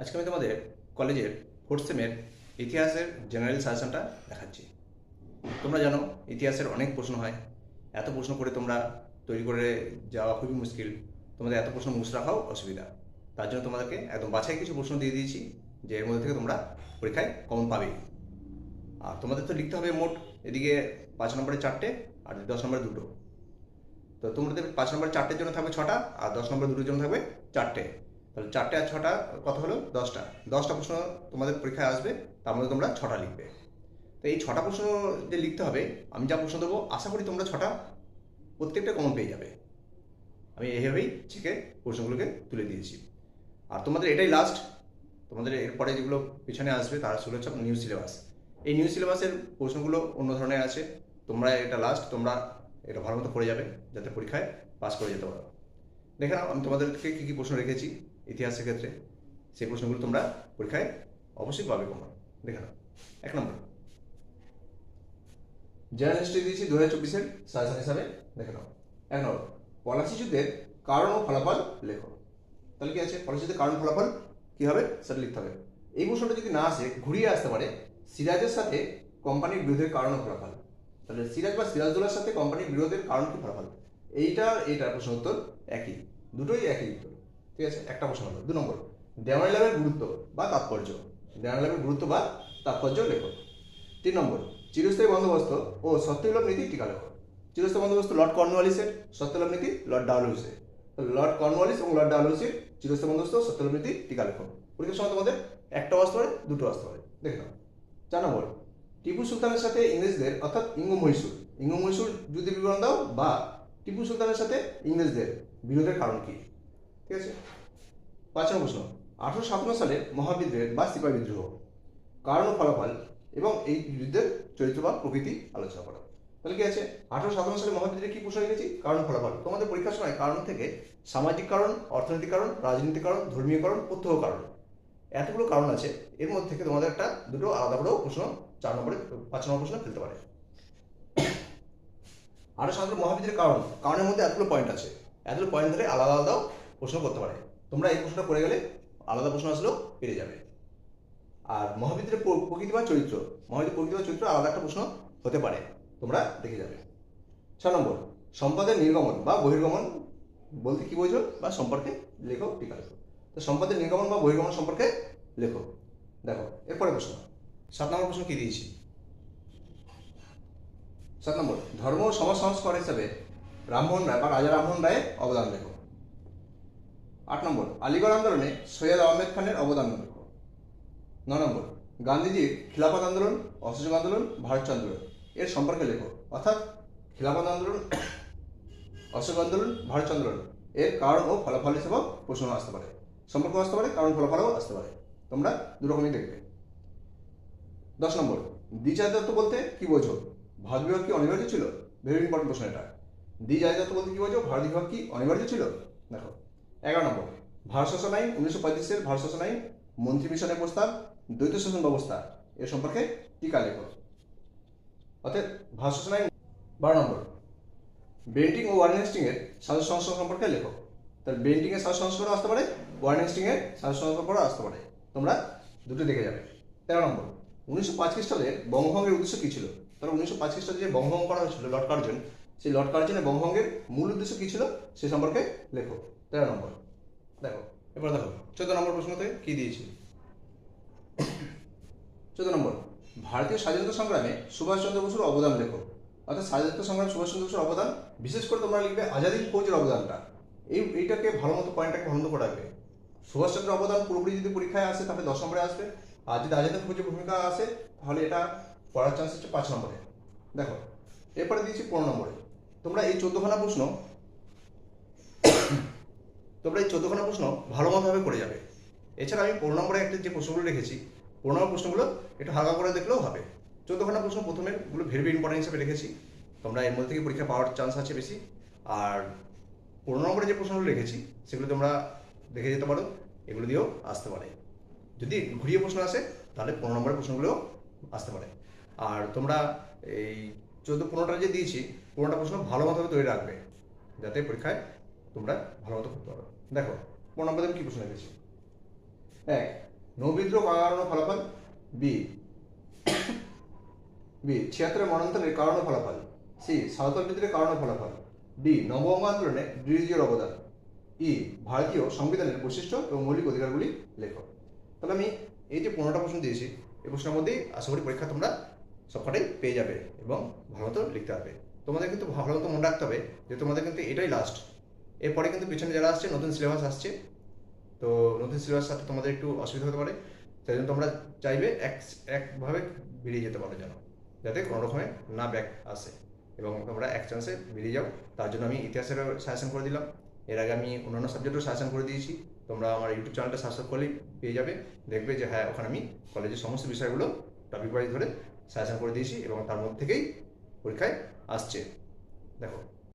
আজকে আমি তোমাদের কলেজের ফোর্থ সেমের ইতিহাসের জেনারেল সাজেশনটা দেখাচ্ছি। তোমরা জানো, ইতিহাসের অনেক প্রশ্ন হয়। এত প্রশ্ন করে তোমরা তৈরি করে যাওয়া খুবই মুশকিল। তোমাদের এত প্রশ্ন মুখস্থ রাখাও অসুবিধা। তার জন্য তোমাদেরকে একদম বাছাই কিছু প্রশ্ন দিয়ে দিয়েছি, যে এর মধ্যে থেকে তোমরা পরীক্ষায় কমন পাবে আর তোমাদের তো লিখতে হবে মোট এদিকে পাঁচ নম্বরে চারটে আর দশ নম্বরে দুটো। তো তোমাদের পাঁচ নম্বরে চারটের জন্য থাকবে ছটা আর দশ নম্বরে দুটোর জন্য থাকবে চারটে। তাহলে চারটে আর ছটা কত হলো দশটা। দশটা প্রশ্ন তোমাদের পরীক্ষায় আসবে, তার মধ্যে তোমরা ছটা লিখবে। তো এই ছটা প্রশ্ন যে লিখতে হবে, আমি যা প্রশ্ন দেবো, আশা করি তোমরা ছটা প্রত্যেকটা কমন পেয়ে যাবে। আমি এইভাবেই চেকে প্রশ্নগুলোকে তুলে দিয়েছি। আর তোমাদের এটাই লাস্ট তোমাদের এরপরে যেগুলো পিছনে আসবে, তারা সেগুলো হচ্ছে নিউ সিলেবাস এই নিউ সিলেবাসের প্রশ্নগুলো অন্য ধরনের আছে, তোমরা এটা লাস্ট তোমরা এটা ভালো মতো পড়ে যাবে, যাতে পরীক্ষায় পাস করে যেতে পারো। দেখে আমি তোমাদেরকে কী কী প্রশ্ন রেখেছি। ইতিহাসের ক্ষেত্রে সেই প্রশ্নগুলো তোমরা পরীক্ষায় অবশ্যই পাবে তোমরা। দেখে নাও। এক নম্বর। জেনারেল হিস্ট্রি দিয়েছি দু হাজার চব্বিশের সাজেশন হিসাবে। দেখে নাও। এক নম্বর। পলাশি যুদ্ধের কারণ ও ফলাফল লেখো। তাহলে কি আছে? পলাশি যুদ্ধের কারণ ফলাফল কি হবে? সেটা লিখতে হবে। এই প্রশ্নটা যদি না আসে, ঘুরিয়ে আসতে পারে সিরাজের সাথে কোম্পানির বিরোধের কারণ ও ফলাফল। তাহলে সিরাজ বা সিরাজদৌলার সাথে কোম্পানির বিরোধের কারণ কি ফলাফল? এইটা, এইটার প্রশ্ন উত্তর একই। দুটোই একই উত্তর। ঠিক আছে? একটা প্রশ্ন দু নম্বর দেওয়ানি লাভের গুরুত্ব বা তাৎপর্য? দেওয়ানি লাভের গুরুত্ব বা তাৎপর্য লেখো। তিন নম্বর, চিরস্থায়ী বন্দোবস্ত ও সত্যবিলোপ নীতি টিকা লেখো। চিরস্থায়ী বন্দোবস্ত লর্ড কর্নওয়ালিসের সত্যলাভ নীতি লর্ড ডাউলুসের লর্ড কর্নওয়ালিস এবং লর্ড ডাউলুসের চিরস্থায়ী বন্দোবস্ত সত্যলাভ নীতি টিকা লেখো। পরীক্ষার সময় তোমাদের একটা আসতে পারে দুটো আসতে পারে দেখে নাও। চার নম্বর, টিপু সুলতানের সাথে ইংরেজদের, অর্থাৎ ইঙ্গু মহীশূর ইঙ্গু মহীশূর যুদ্ধের বিবরণ দাও বা টিপু সুলতানের সাথে ইংরেজদের বিরোধের কারণ কি? ঠিক আছে? পাঁচ নম্বর প্রশ্ন। আঠারোশো সাতান্ন সালে মহাবিদ্রোহ বা সিপাহী বিদ্রোহ কারণ ফলাফল এবং এই যুদ্ধের চরিত্র বা প্রকৃতি আলোচনা করো। তাহলে কি আছে? আঠারোশো সাতান্ন সালে মহাবিদ্রোহে কি প্রশ্ন লিখেছি কারণ ফলাফল। তোমাদের পরীক্ষার সময় কারণ থেকে সামাজিক কারণ, অর্থনৈতিক কারণ, রাজনৈতিক কারণ, ধর্মীয় কারণ, প্রত্যহ কারণ। এতগুলো কারণ আছে, এর মধ্যে থেকে তোমাদের একটা, দুটো আলাদা করেও প্রশ্ন চার নম্বরে, পাঁচ নম্বর প্রশ্ন ফেলতে পারে। আরও সাধারণত মহাবিদ্রের কারণ। কারণের মধ্যে এতগুলো পয়েন্ট আছে। এতগুলো পয়েন্ট ধরে আলাদা আলাদাও প্রশ্ন করতে পারে। তোমরা এই প্রশ্নটা করে গেলে আলাদা প্রশ্ন আসলেও পেরে যাবে। আর মহাবিদ্রের প্র- প্রকৃতি বা চরিত্র মহাবিদ্রের প্রকৃতি বা চরিত্র আলাদা একটা প্রশ্ন হতে পারে। তোমরা দেখে যাবে। ছ নম্বর, সম্পদের নির্গমন বা বহির্গমন বলতে কি বোঝো বা সম্পর্কে লেখো টিকা লেখো তো সম্পদের নির্গমন বা বহির্গমন সম্পর্কে লেখো। দেখো এরপরে প্রশ্ন। সাত নম্বর প্রশ্ন কি দিয়েছি? সাত নম্বর, ধর্ম সমাজ সংস্কার হিসাবে রামমোহন রায় বা রাজা রামমোহন রায়ের অবদান লেখো। আট নম্বর, আলিগড় আন্দোলনে সৈয়দ আহমেদ খানের অবদান লেখো ন নম্বর, গান্ধীজির খিলাফত আন্দোলন, অসহযোগ আন্দোলন, ভারত আন্দোলন এর সম্পর্কে লেখো। অর্থাৎ খিলাফত আন্দোলন, অসহযোগ আন্দোলন, ভারত আন্দোলন এর কারণ ও ফলাফল হিসেবেও প্রশ্ন আসতে পারে। সম্পর্ক আসতে পারে, কারণ ফলাফলও আসতে পারে। তোমরা দুরকমই দেখবে। দশ নম্বর দ্বিজাতি তত্ত্ব বলতে কি বোঝো? ভারত বিভাগ কি অনিবার্য ছিল? ভেরি ইম্পর্টেন্ট প্রশ্ন এটা। তত্ত্ব বলতে কি বোঝো? ভারত বিভাগ কি অনিবার্য ছিল? দেখো এগারো নম্বর। ভারত শাসন আইন উনিশশো পঁয়ত্রিশের ভারত শাসন আইন, মন্ত্রী মিশনের প্রস্তাব, দ্বৈত শাসন ব্যবস্থা, এ সম্পর্কে টিকা লেখো। অর্থাৎ ভারত শাসন আইন বারো নম্বর। বেন্টিং ও ওয়ারেন এর সাজু সংস্কার সম্পর্কে লেখো। বেন্টিং এর সাজু সংস্কারও আসতে পারে ওয়ারেন এর সাজু সংস্কারও আসতে পারে। তোমরা দুটো দেখে যাবে। তেরো নম্বর। উনিশশো পাঁচ খ্রিস্টাব্দের বঙ্গভঙ্গের উদ্দেশ্য কি ছিল? তাহলে উনিশশো পাঁচ খ্রিস্টাব্দে যে বঙ্গভঙ্গ করা হয়েছিল, লর্ড কার্জন, সেই লর্ড কার্জনের বঙ্গভঙ্গের মূল উদ্দেশ্য কি ছিল? সে সম্পর্কে লেখো। তেরো নম্বর। দেখো, এবার দেখো, চোদ্দ নম্বর প্রশ্নতে কি দিয়েছি? চোদ্দ নম্বর, ভারতীয় স্বাধীনতা সংগ্রামে সুভাষচন্দ্র বসুর অবদান লেখো। অর্থাৎ স্বাধীনতা সংগ্রামে সুভাষচন্দ্র বসুর অবদান, বিশেষ করে তোমরা লিখবে আজাদিন ফৌজের অবদানটা। এই, এইটাকে ভালো মতো পয়েন্টটাকে করে রাখবে। সুভাষচন্দ্র অবদান পুরোপুরি যদি পরীক্ষায় আসে, তাহলে দশ নম্বরে আসবে। আর যদি আজাদিন ফৌজের ভূমিকা আসে, তাহলে এটা পড়ার চান্স হচ্ছে পাঁচ নম্বরে। দেখো, এরপরে দিয়েছি পনেরো নম্বরে। তোমরা এই চোদ্দখানা প্রশ্ন তোমরা এই চোদ্দখানা প্রশ্ন ভালো মতোভাবে করে যাবে। এছাড়া আমি পনেরো নম্বরে একটা যে প্রশ্নগুলো রেখেছি, পনেরো নম্বর প্রশ্নগুলো একটু হালকা করে দেখলেও হবে। চোদ্দখানা প্রশ্ন প্রথমে গুলো ভেরি ভেরি ইম্পর্টেন্ট হিসেবে রেখেছি। তোমরা এর মধ্যে থেকে পরীক্ষা পাওয়ার চান্স আছে বেশি। আর পনেরো নম্বরে যে প্রশ্নগুলো রেখেছি, সেগুলো তোমরা দেখে যেতে পারো, এগুলো দিয়েও আসতে পারে। যদি ঘুরিয়ে প্রশ্ন আসে, তাহলে পনেরো নম্বরের প্রশ্নগুলোও আসতে পারে। আর তোমরা এই চোদ্দ পনেরোটা যে দিয়েছি, পনেরোটা প্রশ্ন ভালো মতোভাবে তৈরি রাখবে, যাতে পরীক্ষায় তোমরা ভালো মতো করতে পারো। দেখো পনেরো নম্বরে কী প্রশ্ন রেখেছি এক নৌবিদ্রোহ কারণ ফলাফল? বি বি, ছিয়াত্তরের মনন্তরের কারণ ফলাফল। সি সাঁওতাল বিদ্রোহের কারণ ফলাফল। ডি নববঙ্গ আন্দোলনে ব্রিটিশদের অবদান। ই, ভারতীয় সংবিধানের বৈশিষ্ট্য এবং মৌলিক অধিকারগুলি লেখো তাহলে আমি এই যে পনেরোটা প্রশ্ন দিয়েছি, এই প্রশ্নের মধ্যেই আশা করি পরীক্ষা তোমরা সবকটাই পেয়ে যাবে এবং ভালো মতো লিখতে পারবে। তোমাদের কিন্তু ভালো মতো মনে রাখতে হবে যে তোমাদের কিন্তু এটাই লাস্ট এরপরে কিন্তু পিছনে যারা আসছে, নতুন সিলেবাস আসছে। তো নতুন সিলেবাস সাথে তোমাদের একটু অসুবিধা হতে পারে। সেই জন্য তোমরা চাইবে এক, একভাবে বেরিয়ে যেতে পারো যেন, যাতে কোনো রকমে না ব্যাক আসে এবং তোমরা এক চান্সে বেরিয়ে যাও। তার জন্য আমি ইতিহাসেরও সাজেশন করে দিলাম। এর আগে আমি অন্যান্য সাবজেক্টও সাজেশন করে দিয়েছি। তোমরা আমার ইউটিউব চ্যানেলটা সাবস্ক্রাইব করলেই পেয়ে যাবে। দেখবে যে হ্যাঁ ওখানে আমি কলেজের সমস্ত বিষয়গুলো টপিক ওয়াইজ ধরে সাজেশন করে দিয়েছি এবং তার মধ্যে থেকেই পরীক্ষায় আসছে। দেখো